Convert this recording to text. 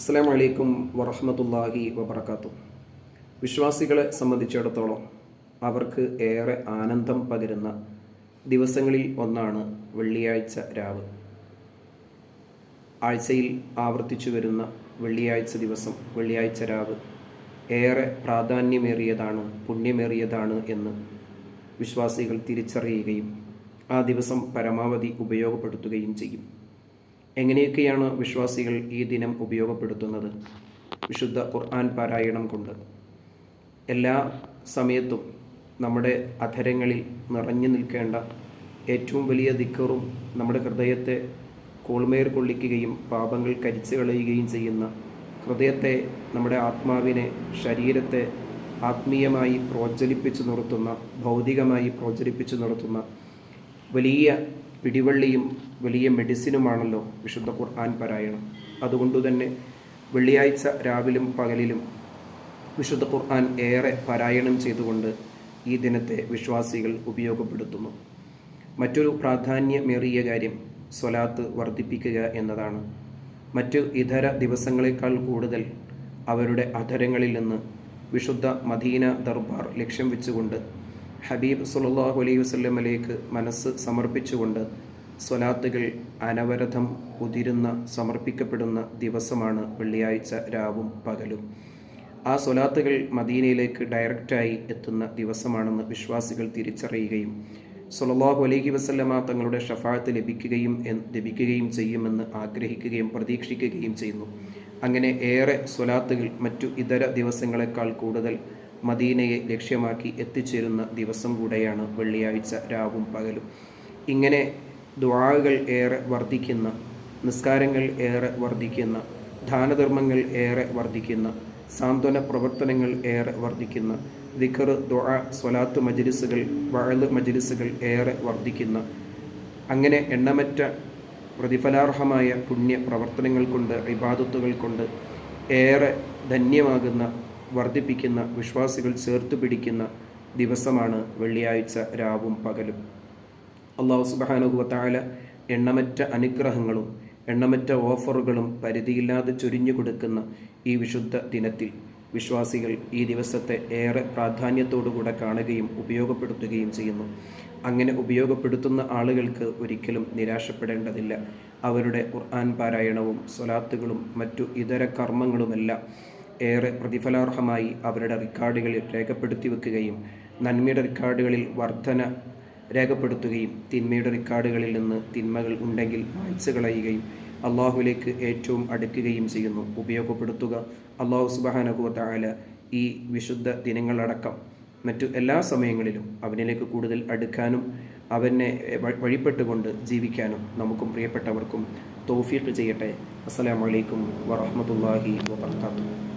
അസ്സാം വലൈക്കും വറഹമത്തല്ലാഹി വബർക്കാത്തു വിശ്വാസികളെ സംബന്ധിച്ചിടത്തോളം അവർക്ക് ഏറെ ആനന്ദം പകരുന്ന ദിവസങ്ങളിൽ ഒന്നാണ് വെള്ളിയാഴ്ച രാവ്. ആഴ്ചയിൽ ആവർത്തിച്ചു വരുന്ന വെള്ളിയാഴ്ച ദിവസം വെള്ളിയാഴ്ച രാവ് ഏറെ പ്രാധാന്യമേറിയതാണ് പുണ്യമേറിയതാണ് എന്ന് വിശ്വാസികൾ തിരിച്ചറിയുകയും ആ ദിവസം പരമാവധി ഉപയോഗപ്പെടുത്തുകയും ചെയ്യും. എങ്ങനെയൊക്കെയാണ് വിശ്വാസികൾ ഈ ദിനം ഉപയോഗപ്പെടുത്തുന്നത്? വിശുദ്ധ ഖുർആൻ പാരായണം കൊണ്ട്. എല്ലാ സമയത്തും നമ്മുടെ അധരങ്ങളിൽ നിറഞ്ഞു നിൽക്കേണ്ട ഏറ്റവും വലിയ ദിക്കറും നമ്മുടെ ഹൃദയത്തെ കോൾമേർ കൊള്ളിക്കുകയും പാപങ്ങൾ കരിച്ചു കളയുകയും ചെയ്യുന്ന ഹൃദയത്തെ നമ്മുടെ ആത്മാവിനെ ശരീരത്തെ ആത്മീയമായി പ്രോജ്വലിപ്പിച്ചു നിർത്തുന്ന ഭൗതികമായി പ്രോജ്വലിപ്പിച്ചു നിർത്തുന്ന വലിയ പിടിവള്ളിയും വലിയ മെഡിസിനുമാണല്ലോ വിശുദ്ധ ഖുർആൻ പാരായണം. അതുകൊണ്ടുതന്നെ വെള്ളിയാഴ്ച രാവിലും പകലിലും വിശുദ്ധ ഖുർആൻ ഏറെ പാരായണം ചെയ്തുകൊണ്ട് ഈ ദിനത്തെ വിശ്വാസികൾ ഉപയോഗപ്പെടുത്തുന്നു. മറ്റൊരു പ്രാധാന്യമേറിയ കാര്യം സ്വലാത്ത് വർദ്ധിപ്പിക്കുക എന്നതാണ്. മറ്റ് ഇതര ദിവസങ്ങളെക്കാൾ കൂടുതൽ അവരുടെ അധരങ്ങളിൽ നിന്ന് വിശുദ്ധ മദീന ദർബാർ ലക്ഷ്യം വെച്ചുകൊണ്ട് ഹബീബ് സുല്ലാഹു അലൈഹി വസ്ലമലേക്ക് മനസ്സ് സമർപ്പിച്ചുകൊണ്ട് സ്വലാത്തുകൾ അനവരതം ഉതിരുന്ന സമർപ്പിക്കപ്പെടുന്ന ദിവസമാണ് വെള്ളിയാഴ്ച രാവും പകലും. ആ സ്വലാത്തുകൾ മദീനയിലേക്ക് ഡയറക്റ്റായി എത്തുന്ന ദിവസമാണെന്ന് വിശ്വാസികൾ തിരിച്ചറിയുകയും സുലല്ലാഹു അലൈഹി വസ്ലമ തങ്ങളുടെ ഷഫാത്ത് ലഭിക്കുകയും ലഭിക്കുകയും ചെയ്യുമെന്ന് ആഗ്രഹിക്കുകയും പ്രതീക്ഷിക്കുകയും ചെയ്യുന്നു. അങ്ങനെ ഏറെ സ്വലാത്തുകൾ മറ്റു ഇതര ദിവസങ്ങളെക്കാൾ കൂടുതൽ മദീനയെ ലക്ഷ്യമാക്കി എത്തിച്ചേരുന്ന ദിവസം കൂടെയാണ് വെള്ളിയാഴ്ച രാവും പകലും. ഇങ്ങനെ ദ്വാകൾ ഏറെ വർദ്ധിക്കുന്ന നിസ്കാരങ്ങൾ ഏറെ വർദ്ധിക്കുന്ന ദാനധർമ്മങ്ങൾ ഏറെ വർദ്ധിക്കുന്ന സാന്ത്വന പ്രവർത്തനങ്ങൾ ഏറെ വർദ്ധിക്കുന്ന ദിഖർ ദ്വാ സ്വലാത്ത് മജിലിസുകൾ വഴൽ മജിലിസുകൾ ഏറെ വർദ്ധിക്കുന്ന അങ്ങനെ എണ്ണമറ്റ പ്രതിഫലാർഹമായ പുണ്യ പ്രവർത്തനങ്ങൾ കൊണ്ട് ഇബാദത്തുകൾ കൊണ്ട് ഏറെ ധന്യമാകുന്ന വർദ്ധിപ്പിക്കുന്ന വിശ്വാസികൾ ചേർത്ത് പിടിക്കുന്ന ദിവസമാണ് വെള്ളിയാഴ്ച രാവും പകലും. അള്ളാഹു സുബാനുഭവത്തായ എണ്ണമറ്റ അനുഗ്രഹങ്ങളും എണ്ണമറ്റ ഓഫറുകളും പരിധിയില്ലാതെ ചൊരിഞ്ഞു കൊടുക്കുന്ന ഈ വിശുദ്ധ ദിനത്തിൽ വിശ്വാസികൾ ഈ ദിവസത്തെ ഏറെ പ്രാധാന്യത്തോടുകൂടെ കാണുകയും ഉപയോഗപ്പെടുത്തുകയും ചെയ്യുന്നു. അങ്ങനെ ഉപയോഗപ്പെടുത്തുന്ന ആളുകൾക്ക് ഒരിക്കലും നിരാശപ്പെടേണ്ടതില്ല. അവരുടെ ഖുർആൻ പാരായണവും സ്വലാത്തുകളും മറ്റു ഇതര കർമ്മങ്ങളുമെല്ലാം ഏറെ പ്രതിഫലാർഹമായി അവരുടെ റിക്കാർഡുകളിൽ രേഖപ്പെടുത്തി വെക്കുകയും നന്മയുടെ റിക്കാർഡുകളിൽ വർധന രേഖപ്പെടുത്തുകയും തിന്മയുടെ റിക്കാർഡുകളിൽ നിന്ന് തിന്മകൾ ഉണ്ടെങ്കിൽ വായിച്ചു കളയുകയും അള്ളാഹുലേക്ക് ഏറ്റവും അടുക്കുകയും ചെയ്യുന്നു. ഉപയോഗപ്പെടുത്തുക. അള്ളാഹു സുബാനകുവത്തായ ഈ വിശുദ്ധ ദിനങ്ങളടക്കം മറ്റു എല്ലാ സമയങ്ങളിലും അവനിലേക്ക് കൂടുതൽ അടുക്കാനും അവനെ വഴിപ്പെട്ടുകൊണ്ട് ജീവിക്കാനും നമുക്കും പ്രിയപ്പെട്ടവർക്കും തോഫീക്ക് ചെയ്യട്ടെ. അസ്സലാമലൈക്കും വറഹമത്തല്ലാഹി വാത്തു